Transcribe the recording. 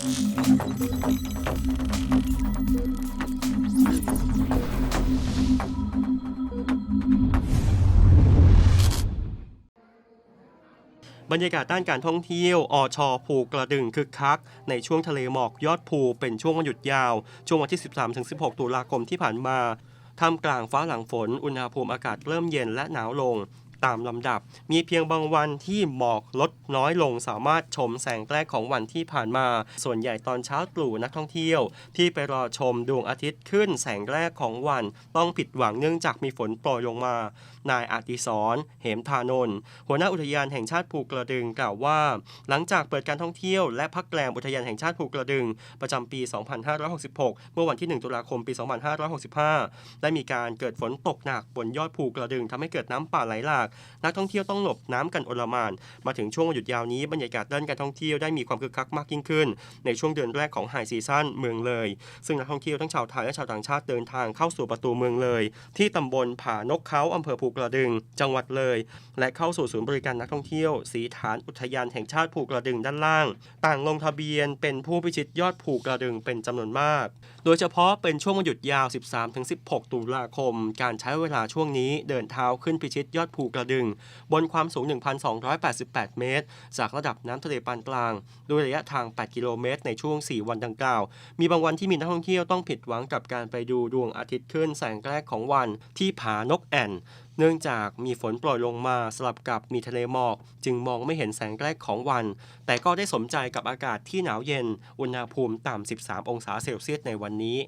บรรยากาศด้านการท่องเที่ยวอชภูกระดึงคึกคัก ในช่วงทะเลหมอกยอดภูเป็นช่วงวันหยุดยาว ช่วงวันที่ 13-16 ตุลาคมที่ผ่านมาท่ามกลางฟ้าหลังฝน อุณหภูมิอากาศเริ่มเย็นและหนาวลง ตามลำดับ มีเพียงบางวันที่หมอกลดน้อยลงสามารถชมแสงแรกของวันที่ผ่านมา ส่วนใหญ่ตอนเช้าตรู่นักท่องเที่ยว ที่ไปรอชมดวงอาทิตย์ขึ้นแสงแรกของวัน ต้องผิดหวังเนื่องจากมีฝนโปรยลงมา นายอาติสรเหมทานนท์หัวหน้าอุทยานแห่งชาติภูกระดึงกล่าวว่า หลังจากเปิดการท่องเที่ยวและพักแรมอุทยานแห่งชาติภูกระดึง ประจำปี 2566 เมื่อวันที่ 1 ตุลาคม ปี 2565 ได้มีการเกิดฝนตกหนักบนยอดภูกระดึงทำให้เกิดน้ำป่าไหลหลากนักท่องเที่ยวต้องหลบน้ำกันอลมาน มาถึงช่วงวันหยุดยาวนี้บรรยากาศด้านการท่องเที่ยวได้มีความคึกคักมากยิ่งขึ้น ในช่วงเดือนแรกของไฮซีซั่นเมืองเลย ซึ่งนักท่องเที่ยวทั้งชาวไทยและชาวต่างชาติเดินทางเข้าสู่ประตูเมืองเลย ที่ตำบลผานกเขาอำเภอภูกระดึง จังหวัดเลย และเข้าสู่ศูนย์บริการนักท่องเที่ยว สีฐานอุทยานแห่งชาติภูกระดึงด้านล่าง ต่างลงทะเบียนเป็นผู้พิชิตยอดภูกระดึงเป็นจำนวนมาก โดยเฉพาะเป็นช่วงวันหยุดยาว 13-16 ตุลาคม การใช้เวลาช่วงนี้เดินเท้าขึ้นพิชิตยอดภูกระดึง บนความสูง 1,288 เมตร จากระดับน้ำทะเลปานกลางโดยระยะทาง 8 กิโลเมตร ในช่วง 4 วันดังกล่าว มีบางวันที่มีนักท่องเที่ยวต้องผิดหวังกับการไปดูดวงอาทิตย์ขึ้นแสงแรกของวันที่ผานกแอ่นเนื่องจากมีฝนโปรยลงมาสลับกับมีทะเลหมอก จึงมองไม่เห็นแสงแรกของวัน แต่ก็ได้สมใจกับอากาศที่หนาวเย็น อุณหภูมิต่ำ 13 องศาเซลเซียสในวันนี้